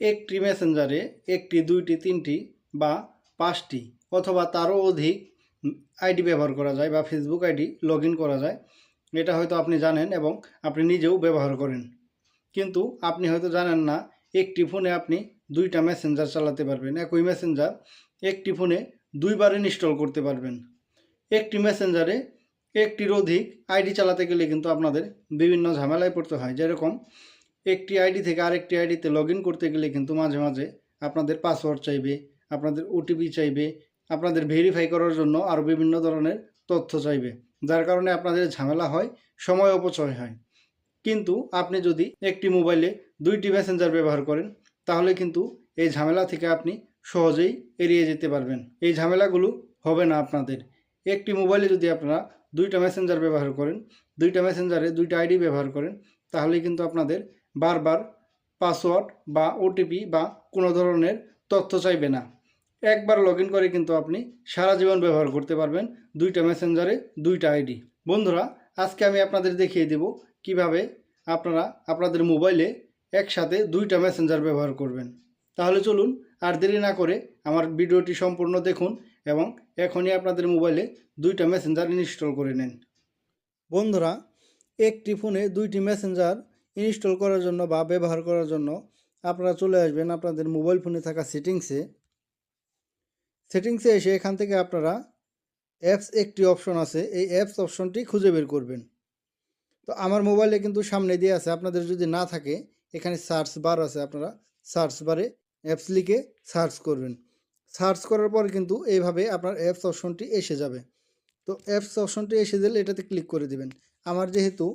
একটি মেসেঞ্জারে একটি, দুইটি, তিনটি বা পাঁচটি অথবা তারও অধিক আইডি ব্যবহার করা যায় বা ফেসবুক আইডি লগ করা যায়, এটা হয়তো আপনি জানেন এবং আপনি নিজেও ব্যবহার করেন। কিন্তু আপনি হয়তো জানেন না, একটি ফোনে আপনি দুইটা মেসেঞ্জার চালাতে পারবেন। একই মেসেঞ্জার একটি ফোনে দুইবার ইনস্টল করতে পারবেন। একটি মেসেঞ্জারে একটির অধিক আইডি চালাতে গেলে কিন্তু আপনাদের বিভিন্ন ঝামেলায় পড়তে হয়। যেরকম একটি আইডি থেকে আরেকটি আইডিতে লগ করতে গেলে কিন্তু মাঝে মাঝে আপনাদের পাসওয়ার্ড চাইবে, আপনাদের ওটিপি চাইবে, আপনাদের ভেরিফাই করার জন্য আরও বিভিন্ন ধরনের তথ্য চাইবে, যার কারণে আপনাদের ঝামেলা হয়, সময় অপচয় হয়। কিন্তু আপনি যদি একটি মোবাইলে দুইটি মেসেঞ্জার ব্যবহার করেন, তাহলে কিন্তু এই ঝামেলা থেকে আপনি সহজেই এড়িয়ে যেতে পারবেন। এই ঝামেলাগুলো হবে না আপনাদের। একটি মোবাইলে যদি আপনারা দুইটা মেসেঞ্জার ব্যবহার করেন, দুইটা মেসেঞ্জারে দুইটা আইডি ব্যবহার করেন, তাহলে কিন্তু আপনাদের বারবার পাসওয়ার্ড বা ওটিপি বা কোনো ধরনের তথ্য চাইবে না। একবার লগ করে কিন্তু আপনি সারা জীবন ব্যবহার করতে পারবেন দুইটা মেসেঞ্জারে দুইটা আইডি বন্ধুরা, আজকে আমি আপনাদের দেখিয়ে দেব কীভাবে আপনারা আপনাদের মোবাইলে একসাথে দুইটা মেসেঞ্জার ব্যবহার করবেন। তাহলে চলুন আর দেরি না করে আমার ভিডিওটি সম্পূর্ণ দেখুন এবং এখনই আপনাদের মোবাইলে দুইটা মেসেঞ্জার ইনস্টল করে নেন। বন্ধুরা, একটি ফোনে দুইটি মেসেঞ্জার ইনস্টল করার জন্য বা ব্যবহার করার জন্য আপনারা চলে আসবেন আপনাদের মোবাইল ফোনে থাকা সেটিংসে। সেটিংসে এসে এখান থেকে আপনারা অ্যাপস একটি অপশন আছে, এই অ্যাপস অপশনটি খুঁজে বের করবেন। তো আমার মোবাইলে কিন্তু সামনে দিয়ে আছে, আপনাদের যদি না থাকে, এখানে সার্চ বার আছে আপনারা সার্চ বারে অ্যাপস লিখে সার্চ করবেন। সার্চ করার পর কিন্তু এইভাবে আপনার অ্যাপস অপশনটি এসে যাবে। তো অ্যাপস অপশনটি এসে দিলে এটাতে ক্লিক করে দিবেন। আমার যেহেতু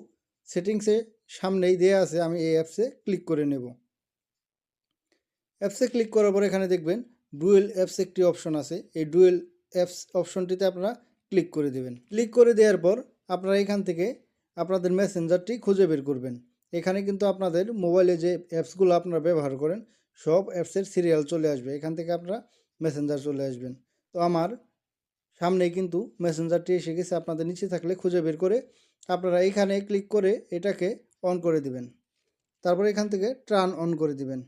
সেটিংসে সামনেই দেয়া আছে, আমি এই অ্যাপসে ক্লিক করে নেব। অ্যাপসে ক্লিক করার পর এখানে দেখবেন ডুয়েল অ্যাপস একটি অপশন আছে। এই ডুয়েল অ্যাপস অপশনটিতে আপনারা ক্লিক করে দেবেন। ক্লিক করে দেওয়ার পর আপনারা এখান থেকে আপনাদের মেসেঞ্জারটি খুঁজে বের করবেন। এখানে কিন্তু আপনাদের মোবাইলে যে অ্যাপসগুলো আপনারা ব্যবহার করেন, সব অ্যাপসের সিরিয়াল চলে আসবে। এখান থেকে আপনারা মেসেঞ্জার চলে আসবেন। তো আমার সামনেই কিন্তু মেসেঞ্জারটি এসে গেছে। আপনাদের নিচে থাকলে খুঁজে বের করে আপনারা এখানে ক্লিক করে এটাকে অন করে দিবেন। তারপর এখান থেকে ট্রান অন করে দিবেন।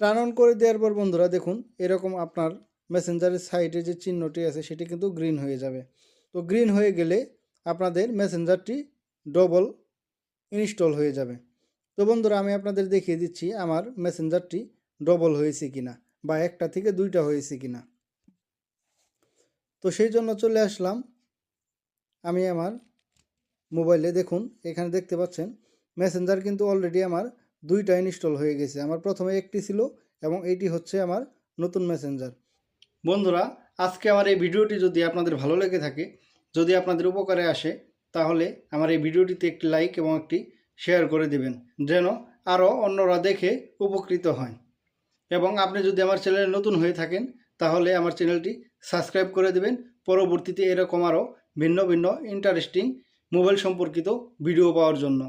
টার্ন অন করে দেওয়ার পর বন্ধুরা দেখুন, এরকম আপনার মেসেঞ্জারের সাইডে যে চিহ্নটি আছে, সেটি কিন্তু গ্রিন হয়ে যাবে। তো গ্রিন হয়ে গেলে আপনাদের মেসেঞ্জারটি ডবল ইনস্টল হয়ে যাবে। তো বন্ধুরা, আমি আপনাদের দেখিয়ে দিচ্ছি আমার মেসেঞ্জারটি ডবল হয়েছে কিনা, বা একটা থেকে দুইটা হয়েছে কিনা। তো সেই জন্য চলে আসলাম, আমি আমার মোবাইলে দেখুন, এখানে দেখতে পাচ্ছেন মেসেঞ্জার কিন্তু অলরেডি আমার দুইটা ইনস্টল হয়ে গেছে। আমার প্রথমে একটি ছিল এবং এইটি হচ্ছে আমার নতুন মেসেঞ্জার বন্ধুরা, আজকে আমার এই ভিডিওটি যদি আপনাদের ভালো লেগে থাকে, যদি আপনাদের উপকারে আসে, তাহলে আমার এই ভিডিওটিতে একটি লাইক এবং একটি শেয়ার করে দিবেন, যেন আরও অন্যরা দেখে উপকৃত হয় এবং আপনি যদি আমার চ্যানেলে নতুন হয়ে থাকেন, তাহলে আমার চ্যানেলটি সাবস্ক্রাইব করে দেবেন। পরবর্তীতে এরকম আরও ভিন্ন ভিন্ন ইন্টারেস্টিং মোবাইল সম্পর্কিত ভিডিও পাওয়ার জন্য।